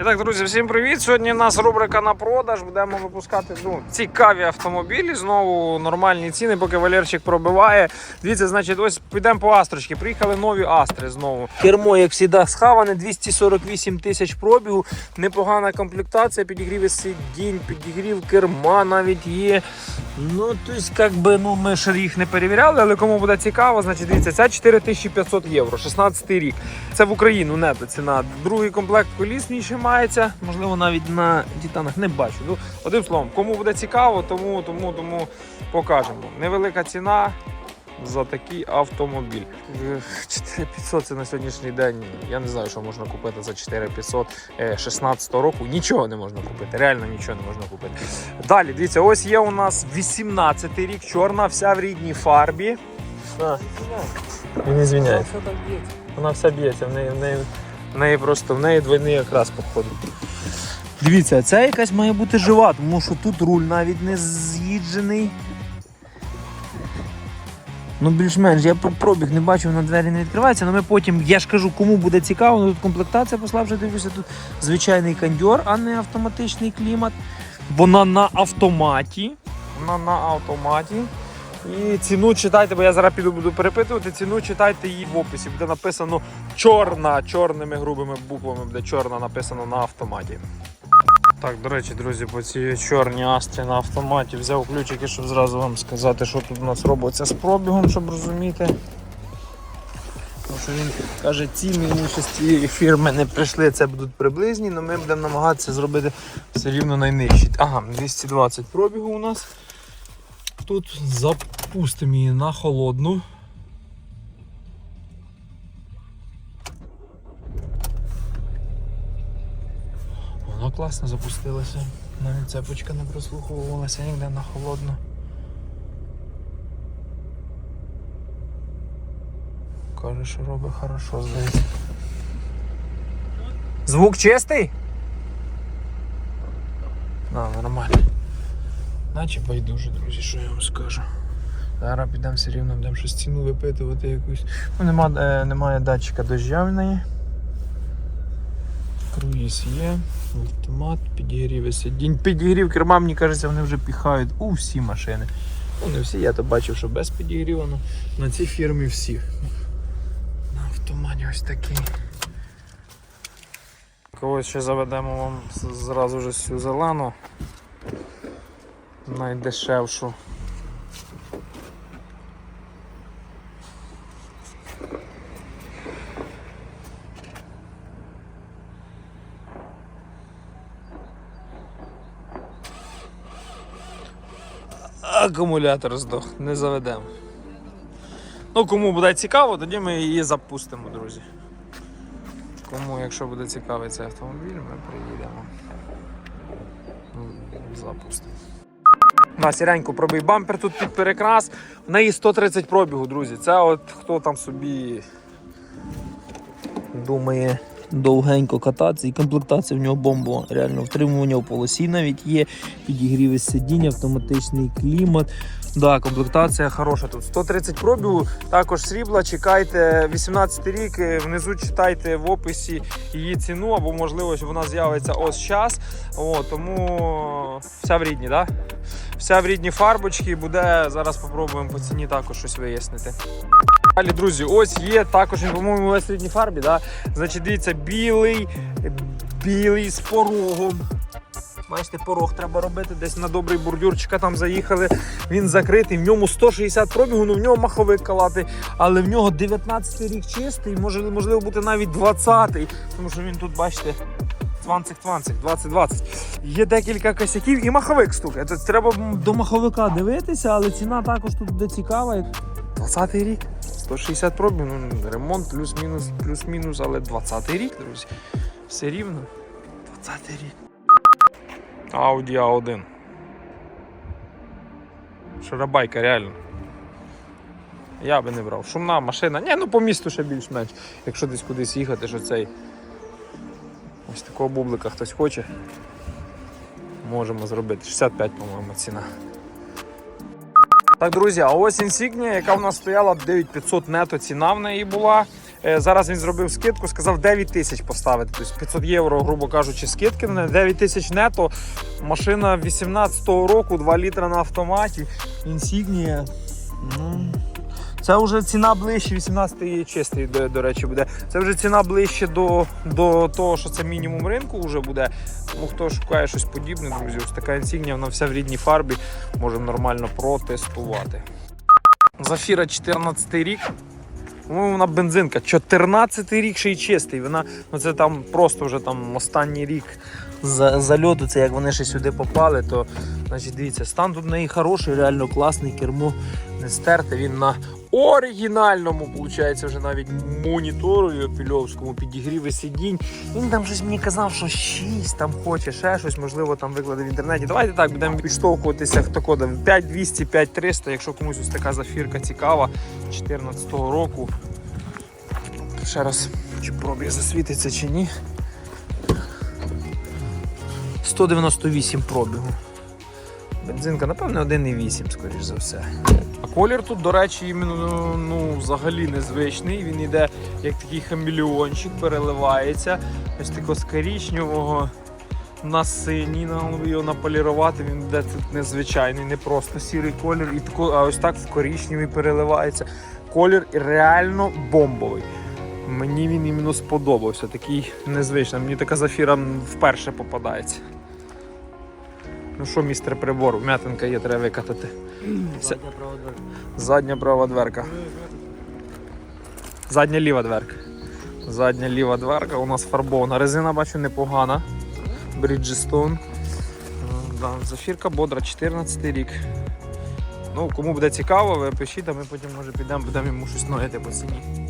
І так, друзі, всім привіт! Сьогодні у нас рубрика на продаж. Будемо випускати ну, цікаві автомобілі. Знову нормальні ціни, поки Валерчик пробиває. Дивіться, значить, ось підемо по Астрочки. Приїхали нові Астри знову. Кермо, як завжди, схаване, 248 тисяч пробігу. Непогана комплектація, підігрів сидінь, підігрів керма навіть є. Ну, тобто, як би, ну, ми ж їх не перевіряли, але кому буде цікаво, значить, дивіться, ця 4500 євро, 16 рік. Це в Україну нето ціна. Другий комплект коліс мені можливо, навіть на титанах не бачу. Ну, одним словом, кому буде цікаво, тому, тому, тому покажемо. Невелика ціна. За такий автомобіль. Е, 4500 це на сьогоднішній день. Я не знаю, що можна купити за 4500 е, 16 року. Нічого не можна купити. Реально нічого не можна купити. Далі, дивіться, ось є у нас 18-й рік, чорна, вся в рідній фарбі. А, він звиняється. Вона вся б'ється, в неї, в неї, в неї просто в неї двойний якраз походу. Дивіться, ця якась має бути жива, тому що тут руль навіть не з'їджений. Ну, більш-менш, я пробіг не бачив, на двері не відкривається, але ми потім, я ж кажу, кому буде цікаво, ну, тут комплектація послабше дивлюся, тут звичайний кондьор, а не автоматичний клімат. Вона на автоматі. Вона на автоматі. І ціну читайте, бо я зараз піду буду перепитувати. Ціну читайте її в описі. Буде написано чорна, чорними грубими буквами буде чорна написано на автоматі. Так, до речі, друзі, по цій чорній астрі на автоматі взяв ключики, щоб зразу вам сказати, що тут у нас робиться з пробігом, щоб розуміти. Тому що він каже, ціни інші з цієї фірми не прийшли, це будуть приблизні, але ми будемо намагатися зробити все рівно найнижчі. Ага, 220 пробігу у нас. Тут запустимо її на холодну. Вона класно запустилася. Навіть цепочка не прослуховувалася ніде на холодну. Каже, що робить хорошо, здається. Звук чистий? А, нормально. Наче байдуже, друзі, що я вам скажу. Зараз підемо все рівно, будемо щось ціну випитувати якусь. Ну, нема, е, немає датчика дождя в. Круїз є, автомат, підігрів сидінь. Підігрів керма, мені кажеться, вони вже піхають у всі машини. Ну, не всі, я то бачив, що без підігріву, але на цій фірмі всі. На автоматі ось такий. Когось ще заведемо вам зразу ж цю зелену. Найдешевшу. Акумулятор здох, не заведемо. Ну, кому буде цікаво, тоді ми її запустимо, друзі. Кому, якщо буде цікавий цей автомобіль, ми приїдемо. Ну, Запустимо. На сіреньку пробий бампер тут під перекрас. В неї 130 пробігу, друзі. Це от хто там собі думає довгенько кататися. І комплектація в нього бомбова. Реально втримування в полосі навіть є. Підігріви сидіння, автоматичний клімат. Да, комплектація хороша тут. 130 пробігу, також срібла. Чекайте 18 рік. е, Внизу читайте в описі її ціну, або можливо, що вона з'явиться ось час. О, тому вся в рідні, да? Вся в рідні фарбочки буде. Зараз спробуємо по ціні також щось вияснити. Далі, друзі, ось є також, по-моєму, весь в рідній фарбі. Да? Значить, дивіться, білий, білий з порогом. Бачите, порог треба робити, десь на добрий бордюрчика там заїхали. Він закритий, в ньому 160 пробігу, ну в нього маховик калати, але в нього 19 й рік чистий, може, можливо бути навіть 20-й, тому що він тут, бачите, 20-20, 20-20. Є декілька косяків і маховик стукає. Тобто треба до маховика дивитися, але ціна також тут буде цікава. 20-й рік, 160 пробів, ну, ремонт плюс-мінус, плюс-мінус, але 20-й рік, друзі. Все рівно. 20-й рік. Audi A1. Шарабайка, реально. Я би не брав. Шумна машина. Ні, ну по місту ще більш-менш. Якщо десь кудись їхати, що цей. Ось такого бублика хтось хоче. Можемо зробити. 65, по-моєму, ціна. Так, друзі, а ось інсігнія, яка в нас стояла 9500 нето ціна в неї була. Е, Зараз він зробив скидку, сказав 9 тисяч поставити. Тобто 500 євро, грубо кажучи, скидки на 9 тисяч нето. Машина 18-го року, 2 літра на автоматі. Інсігнія. Ну, це вже ціна ближче, 18-й чистий, до, до речі, буде. Це вже ціна ближче до, до того, що це мінімум ринку вже буде. Тому хто шукає щось подібне, друзі, ось така інсігнія, вона вся в рідній фарбі, можемо нормально протестувати. Зафіра 14 рік. Ну, вона бензинка. 14-й рік ще й чистий. Вона, ну це там просто вже там останній рік за, зальоту, це як вони ще сюди попали, то значить дивіться, стан тут в неї хороший, реально класний, кермо не стерте. Він на оригінальному, виходить, вже навіть монітору пільовському підігріві сидінь. Він там щось мені казав, що 6 там хоче, ще щось, можливо, там викладе в інтернеті. Давайте так, будемо підштовхуватися хто кода 5200, 5300, якщо комусь ось така зафірка цікава 2014 року. Ще раз, чи пробіг засвітиться чи ні. 198 пробігу. Бензинка, напевне, 1,8, скоріш за все. А колір тут, до речі, іменно, ну, взагалі незвичний. Він йде як такий хамелеончик, переливається. Ось такого з коричневого на синій, нам його наполірувати. Він йде тут незвичайний, не просто сірий колір, і тако, а ось так в коричневий переливається. Колір реально бомбовий. Мені він іменно сподобався, такий незвичний. Мені така зафіра вперше попадається. Ну що, містер прибор, вм'ятинка є, треба викатати. Задня права дверка. Задня права дверка. Задня ліва дверка. Задня ліва дверка у нас фарбована. Резина бачу непогана. Bridgestone. Е, Да, зафірка бодра, 14 рік. Ну, кому буде цікаво, ви пишіть, а ми потім може підемо, будемо йому щось ноїти по ціні.